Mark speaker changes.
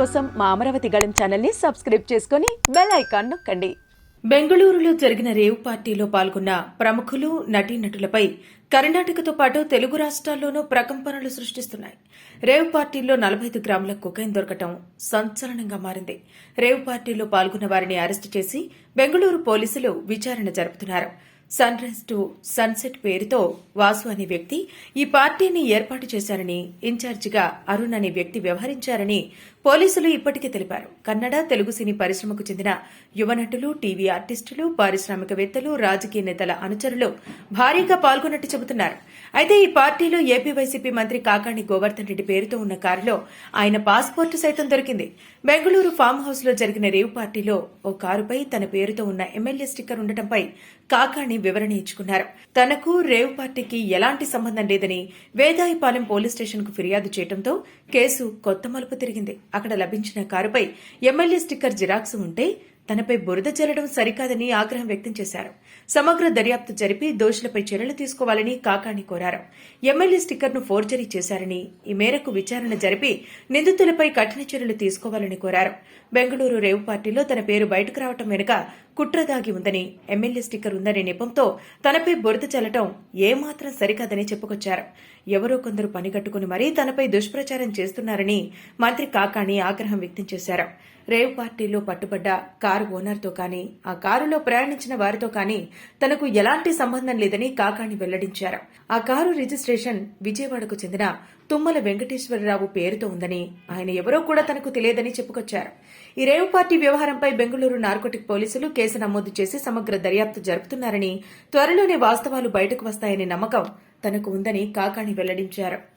Speaker 1: కోసం మా అమరావతి గళం ఛానల్ని సబ్స్క్రైబ్ చేసుకుని బెల్ ఐకాన్ నొక్కండి.
Speaker 2: బెంగళూరులో జరిగిన రేవ్ పార్టీలో పాల్గొన్న ప్రముఖులు నటీనటులపై కర్ణాటకతో పాటు తెలుగు రాష్ట్రాల్లోనూ ప్రకంపనలు సృష్టిస్తున్నాయి. రేవ్ పార్టీల్లో నలభై ఐదు గ్రాముల కుకైన్ దొరకటం సంచలనంగా మారింది. రేవ్ పార్టీలో పాల్గొన్న వారిని అరెస్టు చేసి బెంగళూరు పోలీసులు విచారణ జరుపుతున్నారు. సన్ రైజ్ టు సన్సెట్ పేరుతో వాసు అనే వ్యక్తి ఈ పార్టీని ఏర్పాటు చేశారని ఇన్ఛార్జిగా అరుణ్ అనే వ్యక్తి వ్యవహరించారని పోలీసులు ఇప్పటికే తెలిపారు. కన్నడ తెలుగు సినీ పరిశ్రమకు చెందిన యువ నటులు టీవీ ఆర్టిస్టులు పారిశ్రామికవేత్తలు రాజకీయ నేతల అనుచరులు భారీగా పాల్గొన్నట్టు చెబుతున్నారు. అయితే ఈ పార్టీలో ఏపీ వైసీపీ మంత్రి కాకాణి గోవర్ధన్ రెడ్డి పేరుతో ఉన్న కారులో ఆయన పాస్పోర్టు సైతం దొరికింది. బెంగళూరు ఫామ్ హౌస్లో జరిగిన రేవ్ పార్టీలో ఓ కారుపై తన పేరుతో ఉన్న ఎమ్మెల్యే స్టిక్కర్ ఉండటంపై కాకాణి వివరణ ఇచ్చుకున్నారు. తనకు రేవ్ పార్టీకి ఎలాంటి సంబంధం లేదని వేదాయిపాలెం పోలీస్ స్టేషన్కు ఫిర్యాదు చేయడంతో కేసు కొత్త మలుపు తిరిగింది. అక్కడ లభించిన కారుపై ఎమ్మెల్యే స్టిక్కర్ జిరాక్స్ ఉంటే తనపై బురద చల్లడం సరికాదని ఆగ్రహం వ్యక్తం చేశారు. సమగ్ర దర్యాప్తు జరిపి దోషులపై చర్యలు తీసుకోవాలని కాకాణి కోరారు. ఎమ్మెల్యే స్టిక్కర్ను ఫోర్జరీ చేశారని ఈ మేరకు విచారణ జరిపి నిందితులపై కఠిన చర్యలు తీసుకోవాలని కోరారు. బెంగళూరు రేవు పార్టీలో తన పేరు బయటకు రావటం వెనుక కుట్ర దాగి ఉందని ఎమ్మెల్యే స్టిక్కర్ ఉందనే నెపంతో తనపై బురద చల్లటం ఏమాత్రం సరికాదని చెప్పుకొచ్చారు. ఎవరో కొందరు పనిగట్టుకుని మరీ తనపై దుష్ప్రచారం చేస్తున్నారని మంత్రి కాకాణి ఆగ్రహం వ్యక్తం చేశారు. రేవ్ పార్టీలో పట్టుబడ్డ కారు ఓనర్తో కానీ ఆ కారులో ప్రయాణించిన వారితో కానీ తనకు ఎలాంటి సంబంధం లేదని కాకాణి వెల్లడించారు. ఆ కారు రిజిస్ట్రేషన్ విజయవాడకు చెందిన తుమ్మల వెంకటేశ్వరరావు పేరుతో ఉందని ఆయన ఎవరో కూడా తనకు తెలియదని చెప్పుకొచ్చారు. ఈ రేవ్ పార్టీ వ్యవహారంపై బెంగళూరు నార్కోటిక్ పోలీసులు కేసు నమోదు చేసి సమగ్ర దర్యాప్తు జరుపుతున్నారని త్వరలోనే వాస్తవాలు బయటకు వస్తాయనే నమ్మకం తనకు ఉందని కాకాణి వెల్లడించారు.